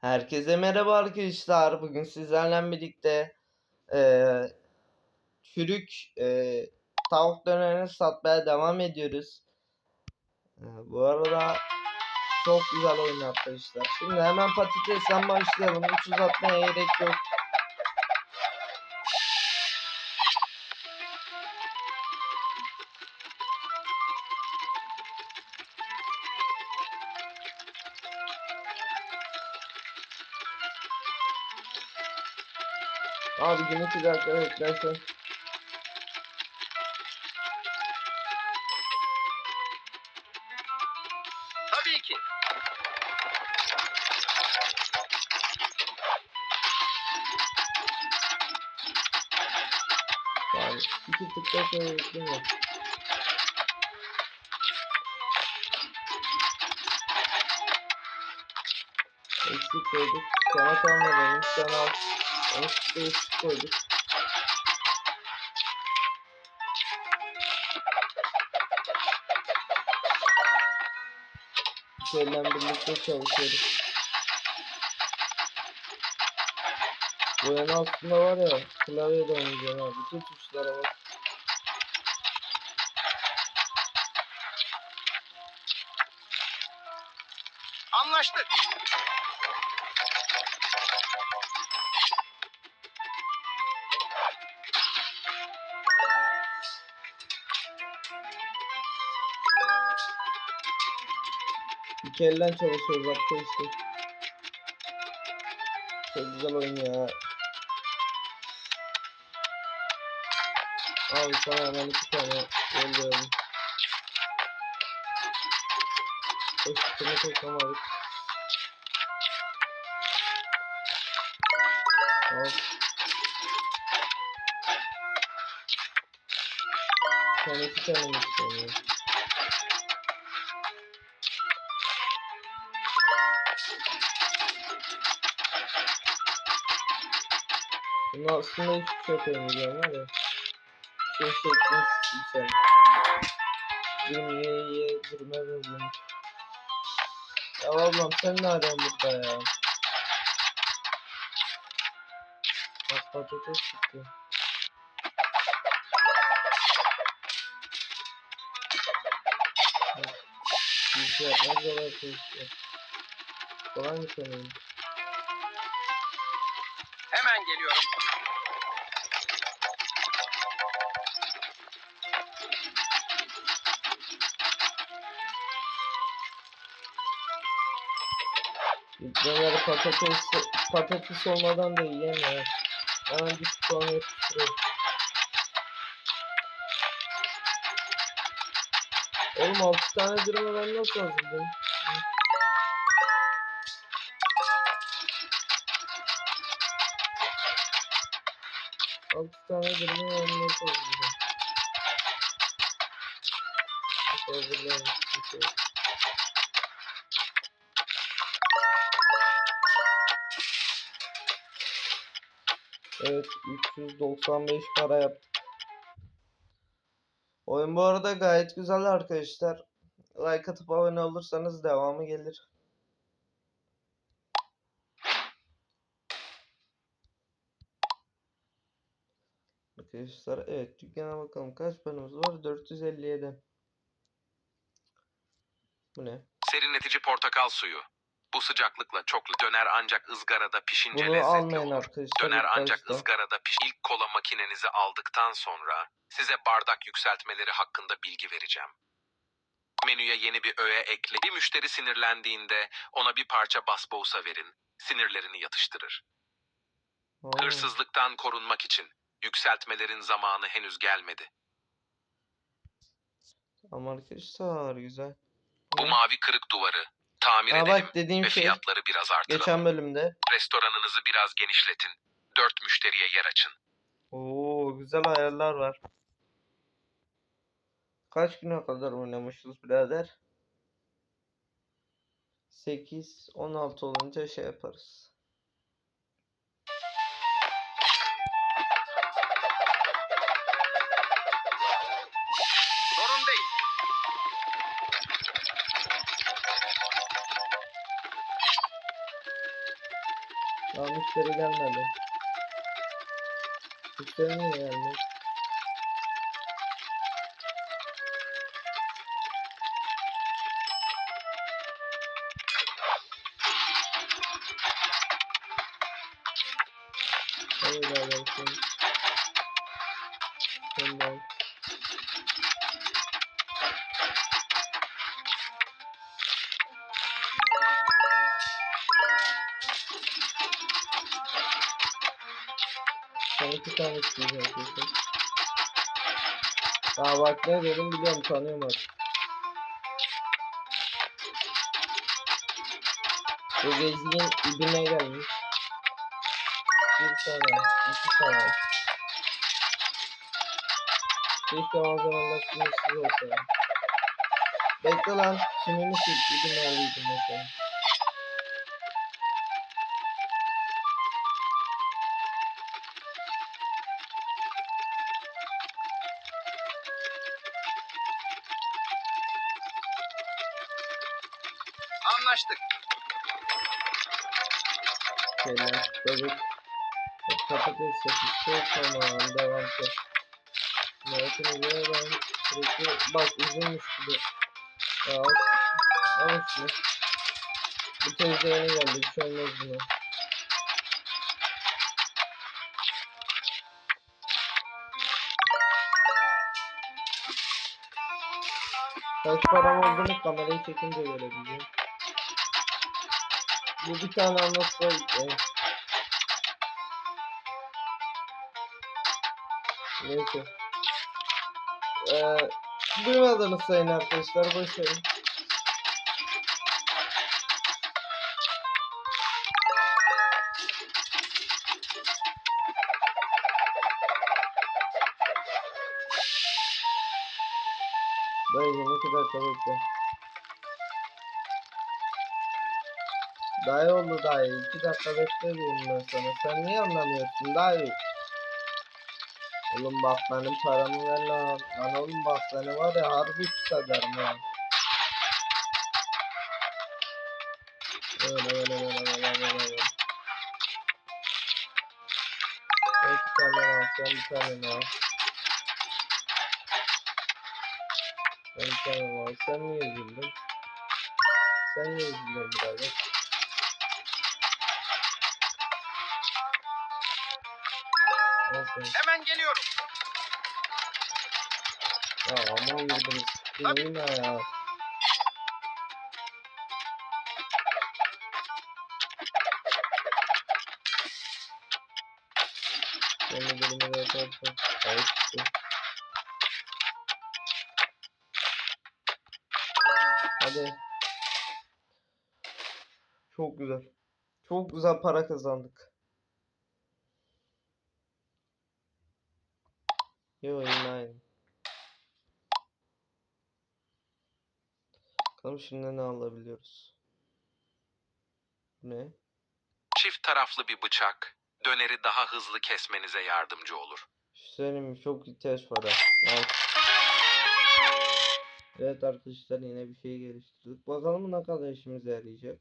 Herkese merhaba arkadaşlar. Bugün sizlerle birlikte eee çürük eee, tavuk dönerini satmaya devam ediyoruz. Eee, bu arada çok güzel oyun arkadaşlar. Şimdi hemen patatesten başlayalım. Hiç uzatmaya gerek yok. Abi gün iki dakika beklersen. Tabii ki. Yani iki tıkla sonra bekleme. Eksik koyduk. Sana kalmadan sana al. De eksik koyduk. Şeyle birlikte çalışıyoruz. En altında var ya klavyede oynayacağım abi. Bütün tuşlara bak. Anlaştık. İki elden çalışıyoruz arkadaşlar. Çok güzel oyun ya. Abi sana hemen iki tane yolluyorum. Eşitini toplamadık. Al. Sana iki tane mi istiyorum? Bunu aslında hiçbir şey koymayacağım var ya. Şey şeklini sen. Benim ye duruma benzemiş. Ya ablam sen ne arıyorsun burada ya? Bak patates çıktı. Bak, Bir şey yapmak zor arkadaşlar. Kolay mı sanırım? Patates, patates olmadan da yiyemiyor. Hemen bir puan yapıştırıyor. Oğlum 6 tane dürümü ben nasıl hazırlayayım? Hı? Altı tane dürümü ben nasıl hazırlayayım? Nasıl Evet 395 para yaptık. Oyun bu arada gayet güzel arkadaşlar. Like atıp abone olursanız devamı gelir. Arkadaşlar evet dükkana bakalım kaç paramız var 457. Bu ne? Serinletici portakal suyu. Bu sıcaklıkla çok döner ancak ızgarada pişince Bunu lezzetli almayın olur. arkadaşlar. Döner ancak başta. ızgarada piş. İlk kola makinenizi aldıktan sonra size bardak yükseltmeleri hakkında bilgi vereceğim. Menüye yeni bir öğe ekle. Bir müşteri sinirlendiğinde ona bir parça basbousa verin. Sinirlerini yatıştırır. Aa, Hırsızlıktan korunmak için yükseltmelerin zamanı henüz gelmedi. Ama arkadaşlar güzel. Bu mavi kırık duvarı tamir Ha edelim bak dediğim ve şey fiyatları biraz artıralım. geçen bölümde. Restoranınızı biraz genişletin. Dört müşteriye yer açın. Oo güzel ayarlar var. Kaç güne kadar oynamışız birader? 8 16 olunca şey yaparız. Daha müşteri gelmedi. Müşteri niye gelmiyor? Ne dedim biliyorum tanıyorum artık. Bu gezgin ibine gelmiş. Bir tane, iki tane. Keşke malzemeler sınırsız olsa. Bekle lan, şimini sil, ibine alıyordum mesela. Bebek. Patates yapıştı, tamam, devam et. Göre ben sürekli, bak uzunmuş gibi. Al, al şunu. Bu teyze yeni geldi, bir şey olmaz buna. Kaç param olduğunu kamerayı çekince görebileceğim. Bu bir tane anlatsa e, Neyse. Ee, duymadınız sayın arkadaşlar verin. Dayıcım iki dakika bekle. Dayı oldu dayı. iki dakika bekle diyorum ben sana. Sen niye anlamıyorsun dayı? Oğlum bak benim paramı ver lan. Lan oğlum bak seni var ya harbi pis ederim ha. Öyle öyle öyle öyle öyle öyle. İki tane al, sen bir tane al. Ben bir tane al, sen niye üzüldün? Sen niye üzüldün birader? Sen. Hemen geliyorum. Ya yurdum sikeyim yine ya. Sonra bölümü de yaparsak. Ay çıktı. Hadi. Çok güzel. Çok güzel para kazandık. Yo aynı. Bakalım şimdi ne alabiliyoruz. Ne? Çift taraflı bir bıçak döneri daha hızlı kesmenize yardımcı olur. Söyleyeyim? Çok ihtiyaç var. Yani- Evet arkadaşlar yine bir şey geliştirdik. Bakalım ne kadar işimize yarayacak.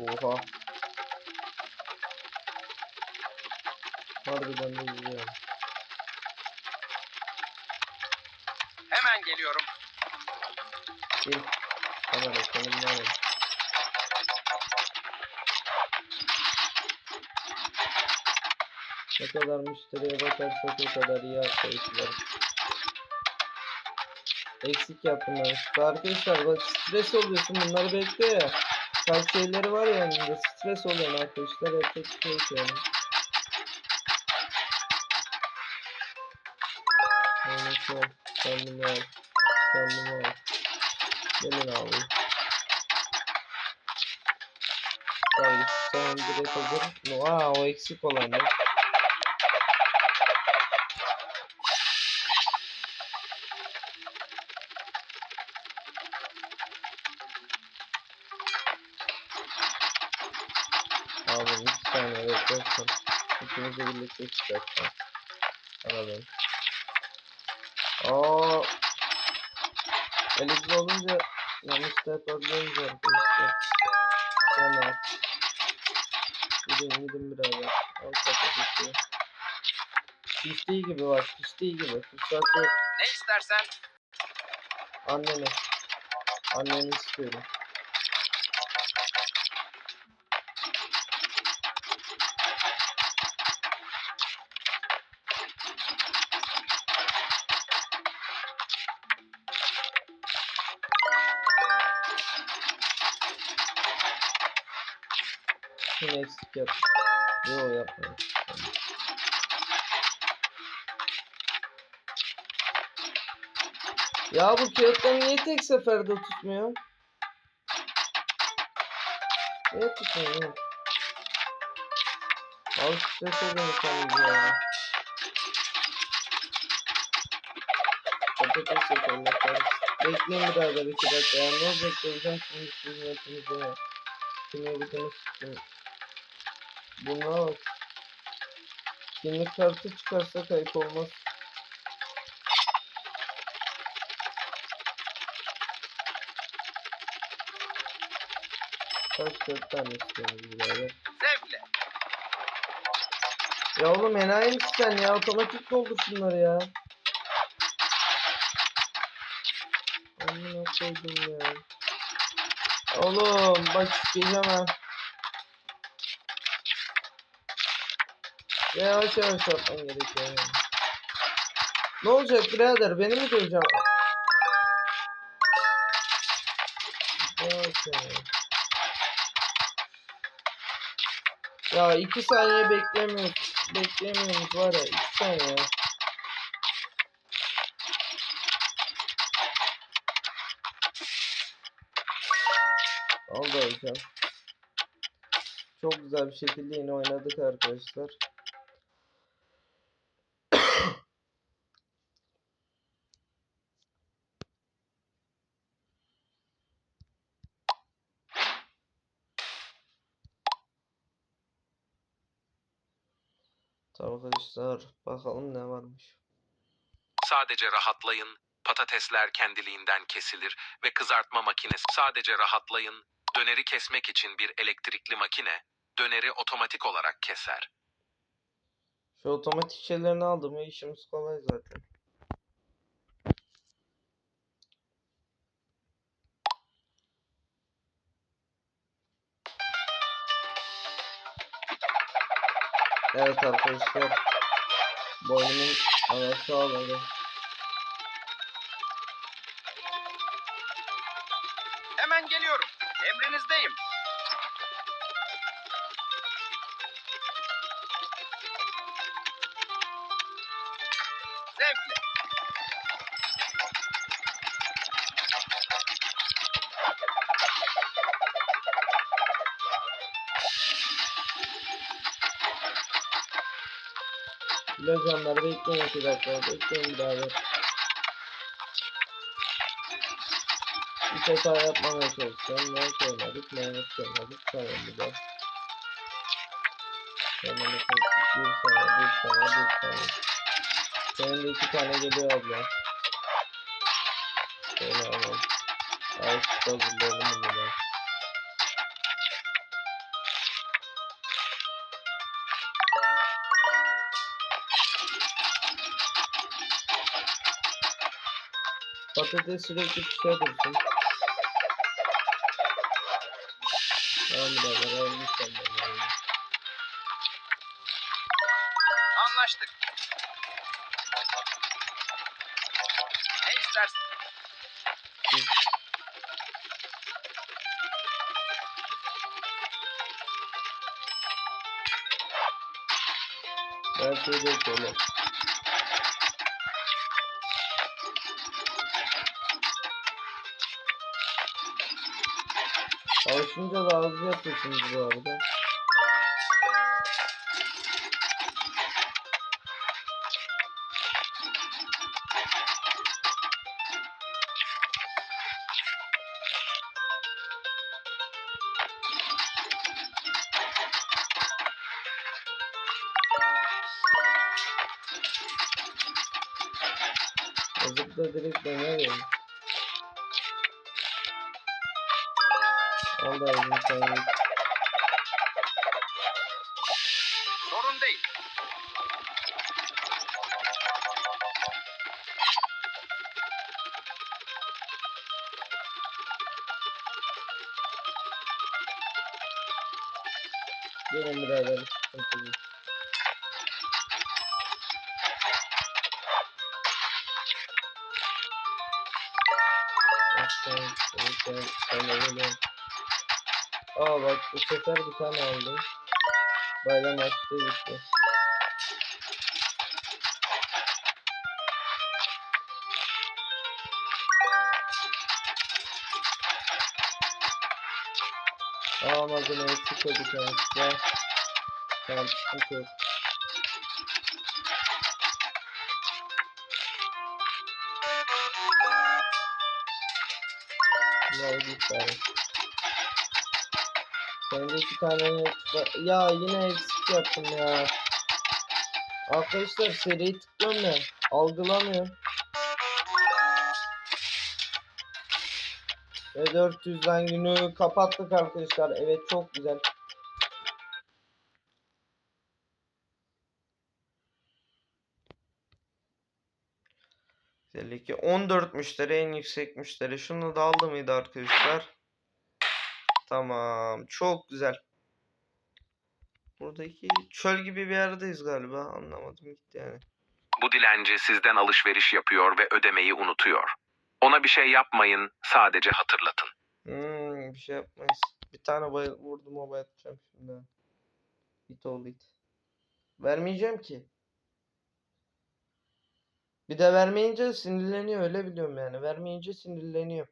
Oha. Harbiden de güzel. Hemen geliyorum. Gel. Kamera ne var? Ne kadar müşteriye bakarsak o kadar iyi arkadaşlar. Eksik yaptım ben. Arkadaşlar bak stres oluyorsun bunları bekliyor ya. Tavsiyeleri var ya yanında stres oluyor arkadaşlar yapacak bir şey yok yani. Evet al. Kendini al. Kendini al. Gelin abi. Tabii sen direkt hazır. Aa o eksik olan ne? İkimizi birlikte çıkartacağım. Alalım. Aa. Elifli olunca yanlış yapabiliyoruz arkadaşlar. Tamam. Gidin gidin birader. Al patatesi. Pistiği gibi var. Pistiği gibi. Fırsat yok. Ne istersen Anneni. Anneni istiyorum. Yine eksik yap. Yo yapmadım. Ya bu kağıtları niye tek seferde tutmuyor? Niye tutmuyor? Al strese dönüşemiz ya. Patates yok Allah kahretsin. Bekleyin birader iki dakika ya. Ne olacak göreceğim şimdi sizin hepinizi ya. Kimi bitini sıktım. Buna bak. Kimlik kartı çıkarsa kayıp olmaz. Kaç dört tane istiyoruz birader. zevkle. Ya oğlum enayi misin sen ya? Otomatik doldur şunları ya. Amına koydum ya. Oğlum bak isteyeceğim ha. Yavaş yavaş yapman gerekiyor yani. Ne olacak birader? Beni mi yavaş. Ya iki saniye beklemiyoruz. Beklemiyoruz var ya iki saniye. Oldu hocam. Çok güzel bir şekilde yine oynadık arkadaşlar. Tamam arkadaşlar bakalım ne varmış. Sadece rahatlayın. Patatesler kendiliğinden kesilir ve kızartma makinesi sadece rahatlayın. Döneri kesmek için bir elektrikli makine döneri otomatik olarak keser. Şu otomatik şeylerini aldım mı işimiz kolay zaten. Evet arkadaşlar. Boynumun anası ağladı. Bilocanlar bekleyin iki dakika. Bekleyin birader. Bir tek hata yapmamaya çalışacağım. Ne koymadık? Mayonez koymadık. Tamam bir de. Hemen bir bir saniye, bir saniye, bir saniye. Senin de iki tane geliyor abla. Şöyle alalım. Ay hazırlayalım bunu da. Patates sürekli pişer dursun. Tamam birader alalım sen de. alalım. Anlaştık. Ne istersin? Her şeyi de Alışınca da hızlı yapıyorsunuz bu arada. Gelin birader. sen, sen. Aa bak bu sefer bir tane aldım. Bayram açtı gitti. Malzeme eksik kanka. Gel. Tamam sıkıntı yok. Ne oldu bari. Sen de iki tane Ya yine eksik yaptım ya. Arkadaşlar seriyi tıklıyorum ya. Algılamıyor. Ve 400'den günü kapattık arkadaşlar. Evet çok güzel. Özellikle 14 müşteri en yüksek müşteri. Şunu da aldı mıydı arkadaşlar? Tamam. Çok güzel. Buradaki çöl gibi bir yerdeyiz galiba. Anlamadım gitti yani. Bu dilenci sizden alışveriş yapıyor ve ödemeyi unutuyor. Ona bir şey yapmayın, sadece hatırlatın. Hmm, bir şey yapmayız. Bir tane bay vurdum o bayatacağım şimdi. It oldu it. Vermeyeceğim ki. Bir de vermeyince sinirleniyor öyle biliyorum yani. Vermeyince sinirleniyor.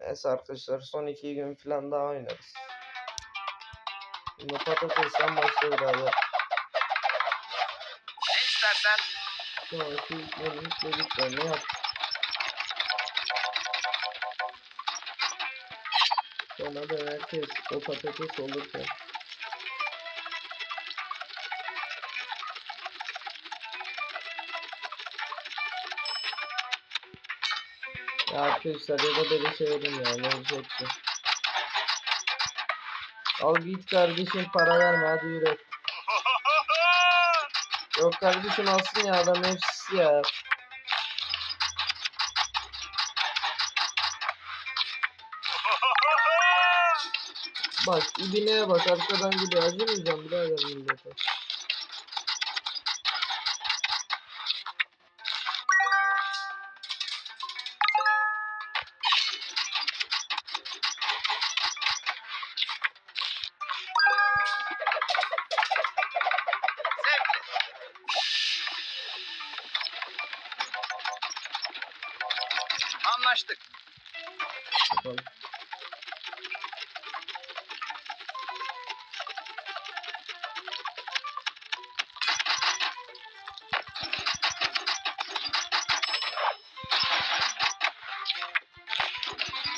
Neyse arkadaşlar son iki gün falan daha oynarız. Şimdi patatesten başla birader. Ne istersen Sonraki yükledik dediklerini yap. Sonra döner kes. O patates olurken. Ya arkadaşlar ya da böyle söyledim ya ne olacaktı. Al git kardeşim para verme hadi yürü. Yok kardeşim alsın ya adam hepsi ya. Bak ibineye bak arkadan gidiyor acımayacağım birader millete.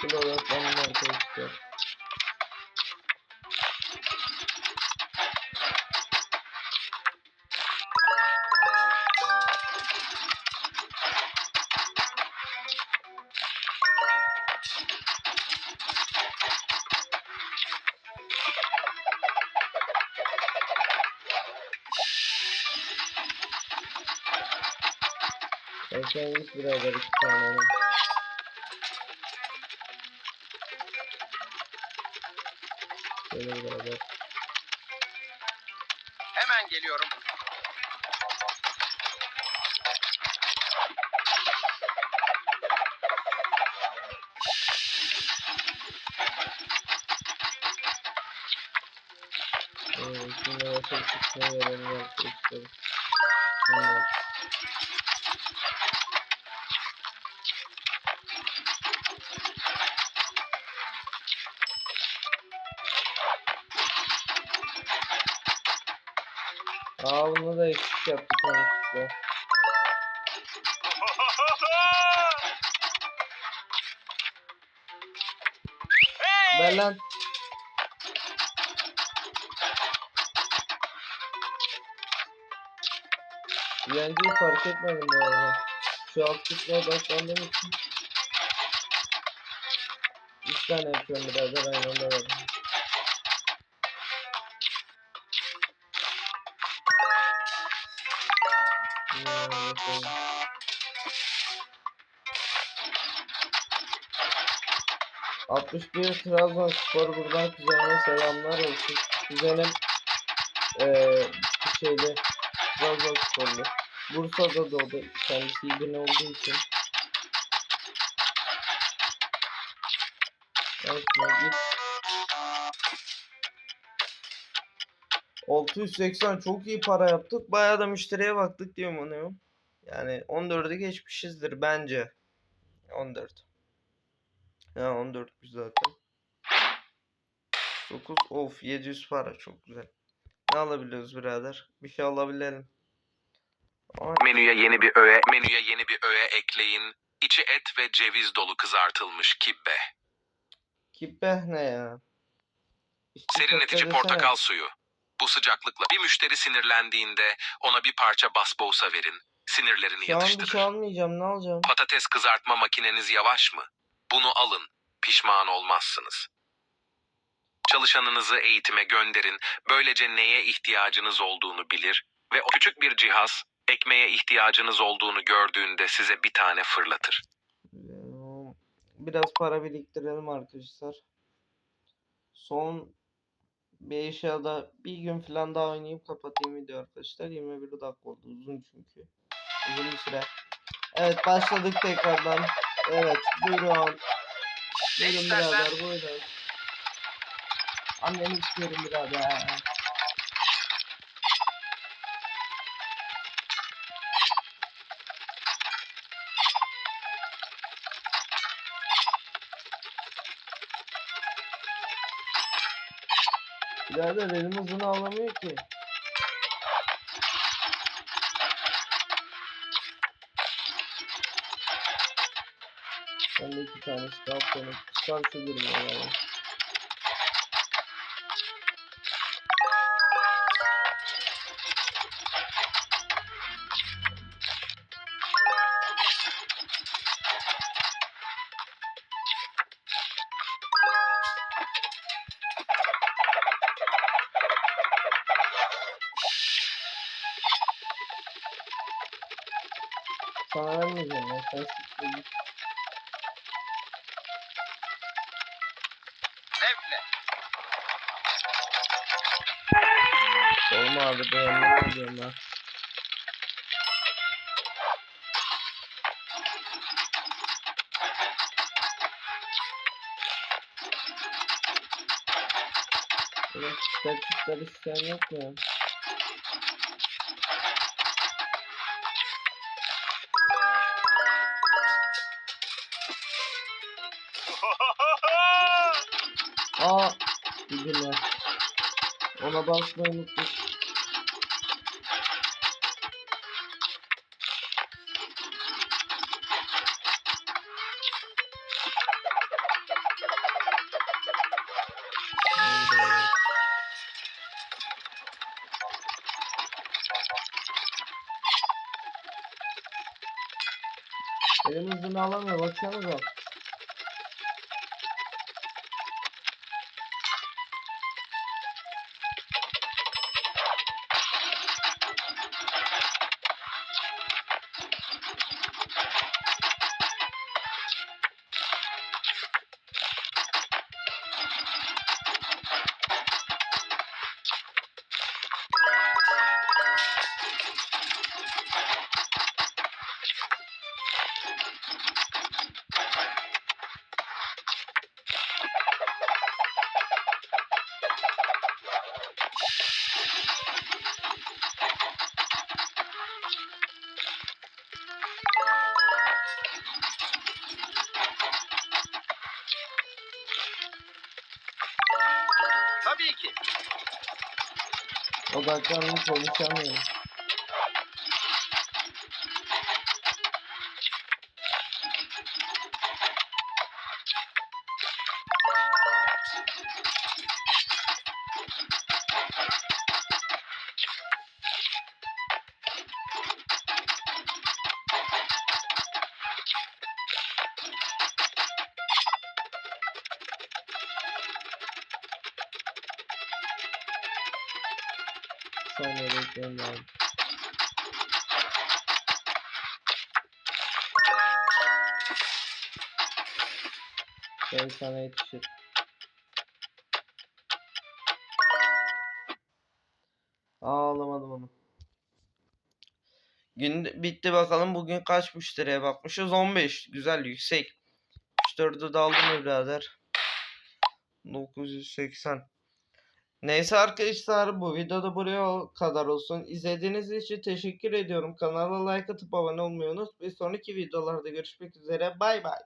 Kilo odaklanın arkadaşlar. Ben sen git birader iki tane alayım. Şimdi bakın kısmına verelim arkadaşlar. Şimdi. Aa bunu da eksik yaptık arkadaşlar. Dilenciyi fark etmedim bu arada. Şu kısma odaklandığım için. Üç tane yapıyorum birader aynı anda bakalım. Altmış bir Trabzonspor buradan kuzenime selamlar olsun. Kuzenim eee şeyde Trabzonsporlu. Bursa'da doğdu. Kendisi İbni olduğu için. Evet, git. 680 çok iyi para yaptık. Bayağı da müşteriye baktık diyorum onu. Yani 14'ü geçmişizdir bence. 14. Ya 14 zaten. 9 of 700 para çok güzel. Ne alabiliyoruz birader? Bir şey alabilelim. Menüye yeni bir öğe, menüye yeni bir öğe ekleyin. İçi et ve ceviz dolu kızartılmış kibbe. kipe ne ya? İşte Serinletici portakal suyu. Bu sıcaklıkla bir müşteri sinirlendiğinde ona bir parça basbousa verin. Sinirlerini Şu an bir yatıştırır. şey almayacağım ne alacağım? Patates kızartma makineniz yavaş mı? Bunu alın. Pişman olmazsınız. Çalışanınızı eğitime gönderin. Böylece neye ihtiyacınız olduğunu bilir ve o küçük bir cihaz ekmeğe ihtiyacınız olduğunu gördüğünde size bir tane fırlatır. Ee, Biraz para biriktirelim arkadaşlar. Son bir eşyada bir gün falan daha oynayıp kapatayım video arkadaşlar. 21 dakika oldu uzun çünkü. Uzun bir süre. Evet başladık tekrardan. Evet buyurun. Buyurun birader buyurun. Anneni istiyorum birader. Birader elim hızını alamıyor ki. Ben de iki tane silah konup çıkar şu durumu Sana vermeyeceğim ya sen. Zevkle. Olma abi diyorum ben. Çiftler çiftler isteyen yok mu ya? Aa, bildim ya. Ona basmayı unuttuk. Haydi. Elim hızını alamıyor baksanıza. bacana no policiamento. Saniye bekleyin abi. Ben sana yetişir. Ağlamadım onu. Gün bitti bakalım bugün kaç müşteriye bakmışız 15 güzel yüksek 64'ü de aldım birader 980 Neyse arkadaşlar bu videoda buraya kadar olsun. İzlediğiniz için teşekkür ediyorum. Kanala like atıp abone olmayı unutmayın. Bir sonraki videolarda görüşmek üzere. Bay bay